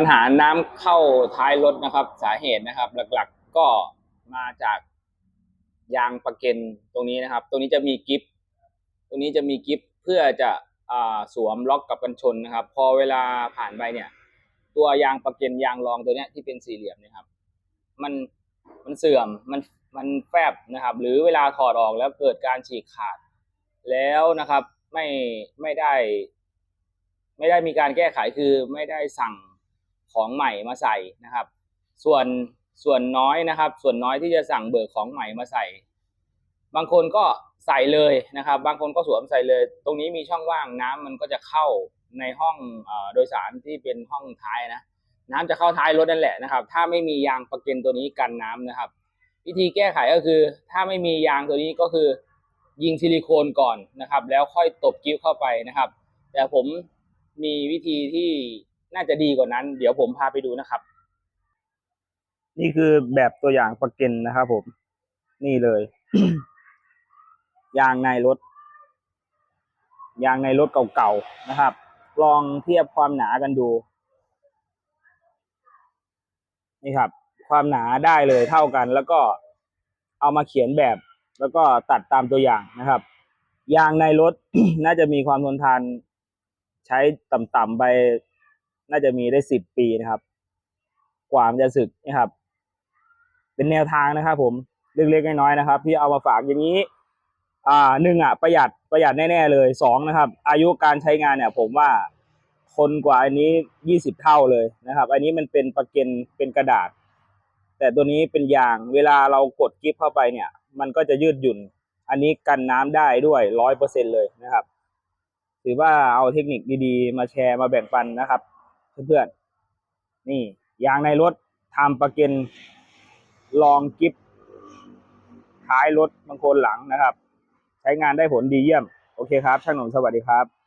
ปัญหาน้ำเข้าท้ายรถนะครับ สาเหตุนะครับ หลักๆก็มาจากยางประเก็นตรงนี้นะครับ ตรงนี้จะมีกิฟตรงนี้จะมีกิฟเพื่อจะอ่าสวมล็อกกับกันชนนะครับ พอเวลาผ่านไปเนี่ย ตัวยางประเก็นยางรองตัวเนี้ยที่เป็นสี่เหลี่ยมเนะครับ มันมันเสื่อมมันมันแฟบนะครับ หรือเวลาถอดออกแล้วเกิดการฉีกขาด แล้วนะครับไม่ไม่ได้ ไม่ได้มีการแก้ไขคือไม่ได้สั่ง ของใหม่มาใส่นะครับ ส่วนส่วนน้อยนะครับ ส่วนน้อยที่จะสั่งเบิกของใหม่มาใส่ บางคนก็ใส่เลยนะครับ บางคนก็สวมใส่เลย ตรงนี้มีช่องว่างน้ำมันก็จะเข้าในห้องโดยสารที่เป็นห้องท้ายนะน้ำจะเข้าท้ายรถนั่นแหละนะครับ ถ้าไม่มียางประเก็นตัวนี้กันน้ำนะครับ วิธีแก้ไขก็คือ ถ้าไม่มียางตัวนี้ก็คือ ยิงซิลิโคนก่อนนะครับ แล้วค่อยตบกิ้วเข้าไปนะครับ แต่ผมมีวิธีที่ น่าจะดีกว่านั้น เดี๋ยวผมพาไปดูนะครับ นี่คือแบบตัวอย่างประเก็นนะครับผม นี่เลย ยางในรถ ยางในรถเก่าๆนะครับ ลองเทียบความหนากันดู นี่ครับ ความหนาได้เลยเท่ากัน แล้วก็เอามาเขียนแบบ แล้วก็ตัดตามตัวอย่างนะครับยางในรถ น่าจะมีความทนทานใช้ต่ำๆไป น่าจะมีได้สิบปีนะครับ กว่ามันจะสึกนะครับ เป็นแนวทางนะครับ ผมเล็กๆน้อยๆนะครับ ที่เอามาฝากอย่างนี้ อ่าหนึ่งอะ ประหยัดประหยัดแน่ๆเลยสองนะครับ อายุการใช้งานเนี่ย ผมว่าคนกว่าอันนี้ยี่สิบเท่าเลยนะครับ อันนี้มันเป็นประเก็นเป็นกระดาษ แต่ตัวนี้เป็นยางเวลาเรากดกิ๊บเข้าไปเนี่ย มันก็จะยืดหยุ่น อันนี้กันน้ำได้ด้วยร้อยเปอร์เซ็นเลยนะครับ ถือว่าเอาเทคนิคดีๆ มาแชร์มาแบ่งปันนะครับ เพื่อนๆ นี่ยางในรถทำประกันลองกิฟท้ายรถบางคนหลังนะครับ ใช้งานได้ผลดีเยี่ยม โอเคครับ ช่างหนุ่มสวัสดีครับ